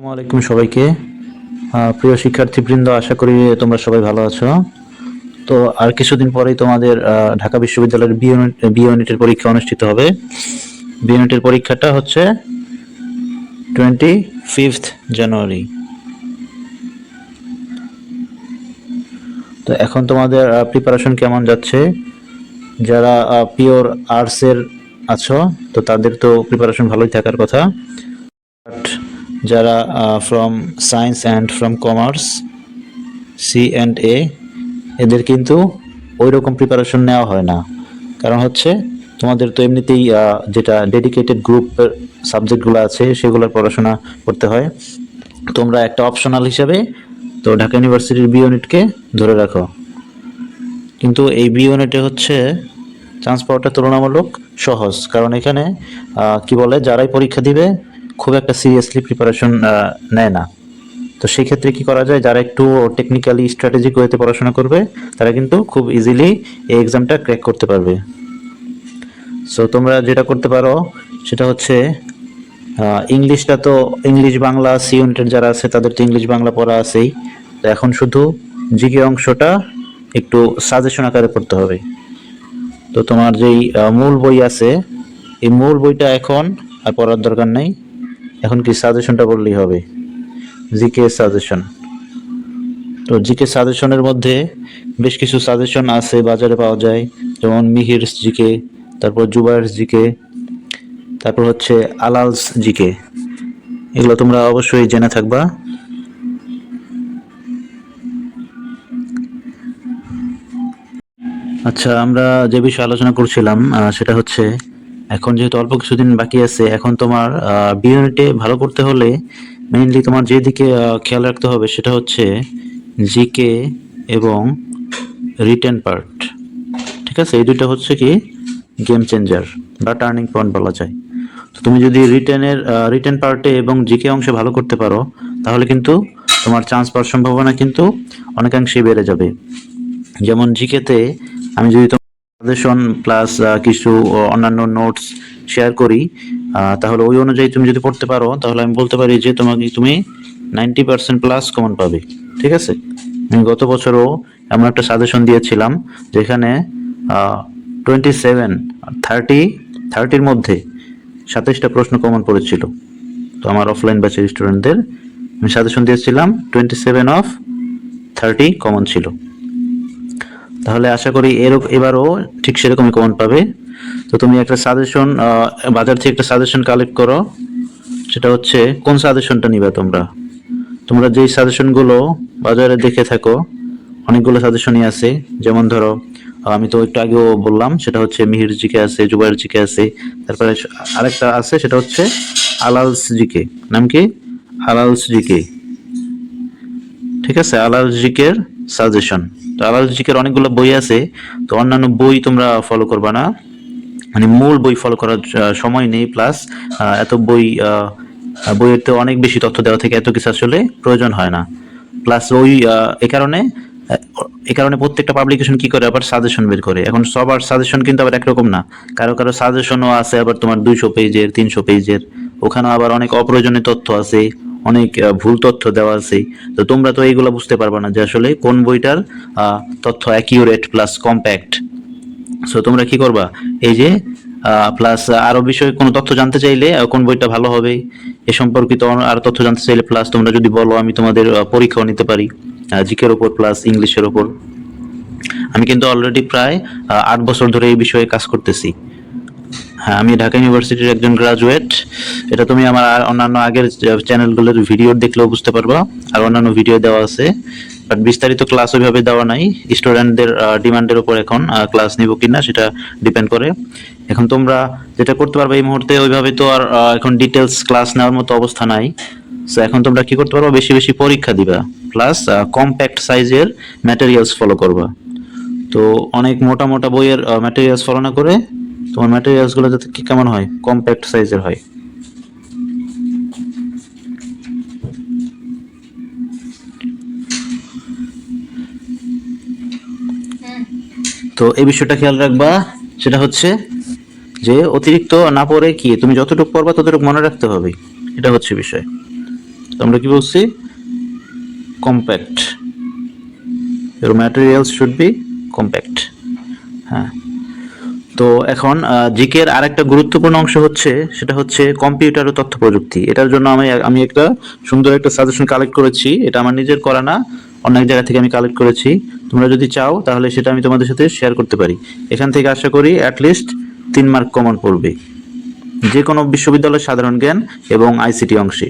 আসসালামু আলাইকুম সবাইকে প্রিয় শিক্ষার্থীবৃন্দ, আশা করি তোমরা সবাই ভালো আছো। তো আর কিছুদিন পরেই তোমাদের ঢাকা বিশ্ববিদ্যালয়ের বি ইউনিটের পরীক্ষা অনুষ্ঠিত হবে। বি ইউনিটের পরীক্ষাটা হচ্ছে টোয়েন্টি ফিফথ জানুয়ারি তো এখন তোমাদের প্রিপারেশন কেমন যাচ্ছে? যারা পিওর আর্টসের আছো, তো তাদের তো প্রিপারেশন ভালোই থাকার কথা। বাট যারা from science and from commerce C and A এদের কিন্তু ওই রকম প্রিপারেশন নেওয়া হয় না। কারণ হচ্ছে, তোমাদের তো এমনিতেই যেটা ডেডিকেটেড গ্রুপ সাবজেক্টগুলো আছে, সেগুলোর পড়াশোনা করতে হয়। তোমরা একটা অপশনাল হিসাবে তো ঢাকা ইউনিভার্সিটির বি ইউনিটকে ধরে রাখো। কিন্তু এই বি ইউনিটে হচ্ছে চান্স পাওয়াটা তুলনামূলক সহজ। কারণ এখানে কি বলে, যারাই পরীক্ষা দিবে খুব একটা সিরিয়াসলি প্রিপারেশন নেয় না। তো সেই ক্ষেত্রে কি করা যায়? যারা একটু টেকনিক্যালি স্ট্র্যাটেজিক ওয়েতে পড়াশোনা করবে, তারা কিন্তু খুব ইজিলি এই এক্সামটা ক্র্যাক করতে পারবে। সো তোমরা যেটা করতে পারো, সেটা হচ্ছে ইংলিশটা তো ইংলিশ বাংলা সি ইউনিটের যারা আছে, তাদের তো ইংলিশ বাংলা পড়া আছেই। তো এখন শুধু জিকে অংশটা একটু সাজেশন আকারে পড়তে হবে। তো তোমার যেই মূল বই আছে, এই মূল বইটা এখন আর পড়ার দরকার নেই। এখন কি সাজেশনটা বললেই হবে? GK suggestion. তো জিকে সাজেশনের মধ্যে বেশ কিছু সাজেশন আছে বাজারে পাওয়া যায়। যেমন মিহির জিকে, তারপর জুবাইর জিকে, তারপর হচ্ছে আলালস জিকে। এগুলো তোমরা অবশ্যই জেনে থাকবা। আচ্ছা আমরা যে বিষয়ে আলোচনা করছিলাম সেটা হচ্ছে এখন যেহেতু অল্প কিছুদিন বাকি আছে, এখন তোমার বি ভালো করতে হলে মেইনলি তোমার যেদিকে খেয়াল রাখতে হবে সেটা হচ্ছে জিকে এবং রিটেন পার্ট ঠিক আছে? এই দুইটা হচ্ছে কি গেম চেঞ্জার বা টার্নিং পয়েন্ট বলা যায়। তো তুমি যদি রিটেনের রিটেন পার্টে এবং জিকে অংশে ভালো করতে পারো, তাহলে কিন্তু তোমার চান্স পাওয়ার সম্ভাবনা কিন্তু অনেকাংশেই বেড়ে যাবে। যেমন জিকেতে আমি যদি সাজেশন প্লাস কিছু অন্যান্য নোটস শেয়ার করি তাহলে ওই অনুযায়ী তুমি যদি পড়তে পারো, তাহলে আমি বলতে পারি যে তোমাকে, তুমি নাইনটি পার্সেন্ট প্লাস কমন পাবে, ঠিক আছে? আমি গত বছরও এমন একটা সাজেশন দিয়েছিলাম, যেখানে টোয়েন্টি সেভেন থার্টি থার্টির মধ্যে সাতাইশটা প্রশ্ন কমন পড়েছিল। তো আমার অফলাইন ব্যাচের স্টুডেন্টদের আমি সাজেশন দিয়েছিলাম twenty seven of thirty common ছিল। তাহলে আশা করি এর এবারও ঠিক সেরকমই কমন পাবে। তো তুমি একটা সাজেশন বাজার থেকে একটা সাজেশন কালেক্ট করো। সেটা হচ্ছে, কোন সাজেশনটা নিবে তোমরা? তোমরা যেই সাজেশনগুলো বাজারে দেখে থাকো, অনেকগুলো সাজেশনই আছে। যেমন ধরো আমি তো একটু আগেও বললাম, সেটা হচ্ছে মিহির জিকে আছে, জুবাইর জিকে আছে। তারপরে আরেকটা আছে, সেটা হচ্ছে আলালস জিকে। নাম কি? আলালস জিকে। ঠিক আছে? আলাল জিকের সাজেশন তো আলাল জিকের অনেকগুলো বই আছে তো অন্যান্য বই তোমরা ফলো করবা না। মানে মূল বই ফলো করার সময় নেই প্লাস এত বই আহ, বইয়ের তো অনেক বেশি তথ্য দেওয়া থেকে এত কিছু আসলে প্রয়োজন হয় না। প্লাস ওই এ কারণে এ কারণে প্রত্যেকটা পাবলিকেশন কি করে? আবার সাজেশন বের করে। এখন সবার সাজেশন কিন্তু আবার একরকম না। কারও কারও সাজেশনও আছে আবার তোমার দুইশো পেজের তিনশো পেজের ওখানে আবার অনেক অপ্রয়োজনীয় তথ্য আছে। অনেক ভুল তথ্য দেওয়া আছে। তো তোমরা তো এইগুলো বুঝতে পারবে না যে আসলে কোন বইটার তথ্য অ্যাকিউরেট প্লাস কম্প্যাক্ট সো তোমরা কি করবা? এই যে প্লাস আরও বিষয়ে কোনো তথ্য জানতে চাইলে কোন বইটা ভালো হবে? এ সম্পর্কিত আরও তথ্য জানতে চাইলে প্লাস তোমরা যদি বলো, আমি তোমাদের পরীক্ষাও নিতে পারি জিকের ওপর প্লাস ইংলিশের ওপর। আমি কিন্তু অলরেডি প্রায় আট বছর ধরে এই বিষয়ে কাজ করতেছি। হ্যাঁ আমি ঢাকা ইউনিভার্সিটির একজন গ্রাজুয়েট এটা তুমি আমার অন্যান্য আগের চ্যানেলগুলোর ভিডিও দেখলেও বুঝতে পারবা, আর অন্যান্য ভিডিও দেওয়া আছে। বাট বিস্তারিত ক্লাস ওইভাবে দেওয়া নাই। স্টুডেন্টদের ডিমান্ডের উপর এখন ক্লাস নিব কিনা সেটা ডিপেন্ড করে। এখন তোমরা যেটা করতে পারবে এই মুহূর্তে, ওইভাবে তো আর এখন ডিটেলস ক্লাস নেওয়ার মতো অবস্থা নাই। সো এখন তোমরা কি করতে পারবে? বেশি বেশি পরীক্ষা দিবা। প্লাস কম্প্যাক্ট সাইজের ম্যাটেরিয়ালস ফলো করবা। তো অনেক মোটা মোটা বইয়ের ম্যাটেরিয়ালস ফলো না করে তোমার ম্যাটেরিয়ালসগুলো যাতে কি কেমন হয় কম্প্যাক্ট সাইজের হয়? তো এই বিষয়টা খেয়াল রাখবা, সেটা হচ্ছে যে অতিরিক্ত না পড়ে কি, তুমি যতটুকু পড়বা ততটুকু মনে রাখতে হবে। এটা হচ্ছে বিষয়। তো আমরা কি বলছি? Compact your materials should be compact. হ্যাঁ। তো এখন জিকের আরেকটা গুরুত্বপূর্ণ অংশ হচ্ছে, সেটা হচ্ছে কম্পিউটার ও তথ্য প্রযুক্তি। এটার জন্য আমি আমি একটা সুন্দর একটা সাজেশন কালেক্ট করেছি। এটা আমার নিজের করা না, অন্য এক জায়গা থেকে আমি কালেক্ট করেছি। তোমরা যদি চাও, তাহলে সেটা আমি তোমাদের সাথে শেয়ার করতে পারি। এখান থেকে আশা করি অ্যাটলিস্ট তিন মার্ক কমন পড়বে। যে কোনো বিশ্ববিদ্যালয়ের সাধারণ জ্ঞান এবং আইসিটি অংশে।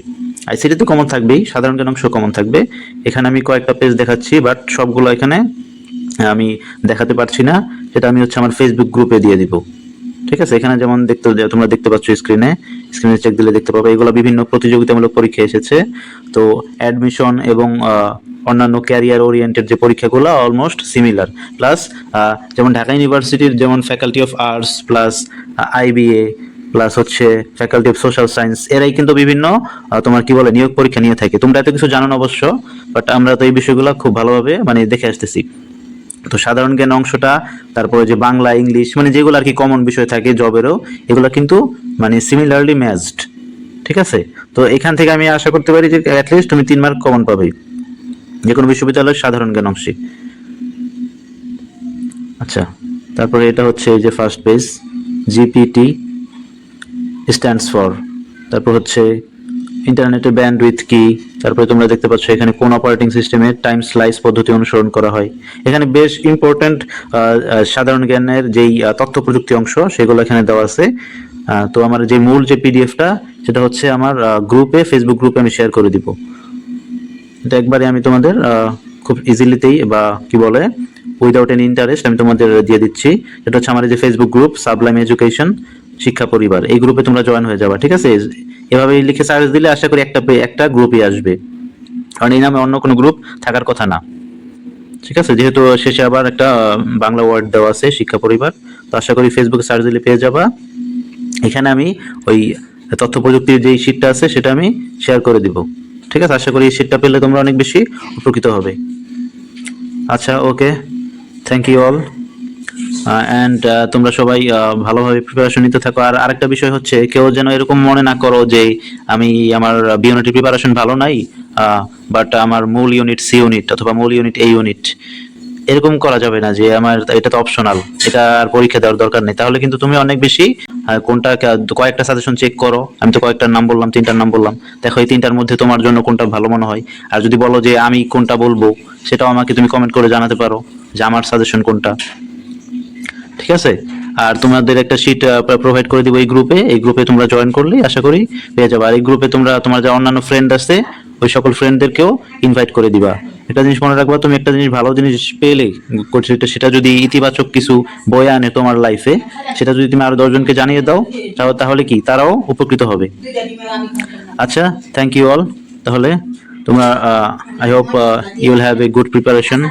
আইসিটি তো কমন থাকবেই, সাধারণ জ্ঞান অংশ কমন থাকবে। এখানে আমি কয়েকটা পেজ দেখাচ্ছি বাট সবগুলো এখানে আমি দেখাতে পারছি না। সেটা আমি হচ্ছে আমার ফেসবুক গ্রুপে দিয়ে দিব। ঠিক আছে? এখানে যেমন দেখতে তোমরা দেখতে পাচ্ছ স্ক্রিনে স্ক্রিনে চেক দিলে দেখতে পাবে। এগুলো বিভিন্ন প্রতিযোগিতামূলক পরীক্ষা এসেছে। তো অ্যাডমিশন এবং অন্যান্য ক্যারিয়ার ওরিয়েন্টেড যে পরীক্ষাগুলো অলমোস্ট সিমিলার প্লাস যেমন ঢাকা ইউনিভার্সিটির যেমন faculty of arts plus IBA plus হচ্ছে ফ্যাকাল্টি অফ সোশ্যাল সায়েন্স এরাই কিন্তু বিভিন্ন তোমার কি বলে, নিয়োগ পরীক্ষা নিয়ে থাকে। তোমরা এত কিছু জানো না অবশ্য বাট আমরা তো এই বিষয়গুলো খুব ভালোভাবে মানে দেখে আসতেছি। তো সাধারণ জ্ঞান অংশটা, তারপরে যে বাংলা, ইংলিশ মানে যেগুলো আর কি কমন বিষয় থাকে জবেরও এগুলো কিন্তু মানে সিমিলারলি ম্যাচড ঠিক আছে? তো এখান থেকে আমি আশা করতে পারি যে অ্যাটলিস্ট তুমি তিন মার্ক কমন পাবে, যে কোনো বিশ্ববিদ্যালয়ের সাধারণ জ্ঞান অংশে আচ্ছা তারপরে এটা হচ্ছে এই যে first page GPT stands for তারপর হচ্ছে ইন্টারনেটের ব্যান্ডউইথ কি তারপরে তোমরা দেখতে পাচ্ছ এখানে কোন অপারেটিং সিস্টেমের টাইম স্লাইস পদ্ধতি অনুসরণ করা হয়। এখানে বেশ ইম্পর্ট্যান্ট সাধারণ জ্ঞানের যেই তথ্য প্রযুক্তি অংশ সেগুলো এখানে দেওয়া আছে। তো আমার যে মূল যে পিডিএফটা সেটা হচ্ছে আমার গ্রুপে ফেসবুক গ্রুপে আমি শেয়ার করে দিব। এটা একবারে আমি তোমাদের খুব ইজিলিতেই বা কি বলে উইদাউট এনি ইন্টারেস্ট আমি তোমাদের দিয়ে দিচ্ছি। এটা হচ্ছে আমার যে ফেসবুক গ্রুপ সাবলাইম এডুকেশন শিক্ষা পরিবার। এই গ্রুপে তোমরা জয়েন হয়ে যাবা, ঠিক আছে? এভাবে লিখে সার্চ দিলে আশা করি একটা একটা গ্রুপই আসবে। কারণ এই নামে অন্য কোনো গ্রুপ থাকার কথা না। ঠিক আছে? যেহেতু শেষে আবার একটা বাংলা ওয়ার্ড দেওয়া আছে, শিক্ষা পরিবার। তো আশা করি ফেসবুকে সার্চ দিলে পেয়ে যাবা। এখানে আমি ওই তথ্য প্রযুক্তির যেই শীটটা আছে, সেটা আমি শেয়ার করে দিব। ঠিক আছে? আশা করি এই শীটটা পেলে তোমরা অনেক বেশি উপকৃত হবে। আচ্ছা okay thank you all and তোমরা সবাই ভালোভাবে প্রিপারেশন নিতে থাকো। আর আরেকটা বিষয় হচ্ছে, কেউ যেন এরকম মনে না করো যে আমি আমার বিউনিটি প্রিপারেশন ভালো নাই বাট আমার মূল ইউনিট সি ইউনিট অথবা মূল ইউনিট এই ইউনিট এরকম করা যাবে না যে আমার, এটা তো অপশনাল এটা আর পরীক্ষা দেওয়ার দরকার নেই। তাহলে কিন্তু তুমি অনেক বেশি কোনটা কয়েকটা সাজেশন চেক করো। আমি তো কয়েকটার নাম বললাম, তিনটার নাম বললাম। দেখো, এই তিনটার মধ্যে তোমার জন্য কোনটা ভালো মনে হয়। আর যদি বলো যে আমি কোনটা বলব, সেটাও আমাকে তুমি কমেন্ট করে জানাতে পারো যে আমার সাজেশন কোনটা। ঠিক আছে? আর তোমাদের একটা শিট প্রোভাইড করে দিব এই গ্রুপে এই গ্রুপে তোমরা জয়েন করলে আশা করি পেয়ে যাবে। আর এই গ্রুপে তোমরা, তোমার যে অন্যান্য ফ্রেন্ড আছে, ওই সকল ফ্রেন্ডদেরকেও ইনভাইট করে দিবা। একটা জিনিস মনে রাখবা, তুমি একটা জিনিস ভালো জিনিস পেলে সেটা যদি ইতিবাচক কিছু বয়ে আনে তোমার লাইফে সেটা যদি তুমি আরও দশজনকে জানিয়ে দাও, তাহলে কি? তারাও উপকৃত হবে। আচ্ছা থ্যাংক ইউ অল তাহলে তোমরা I hope you will have a good preparation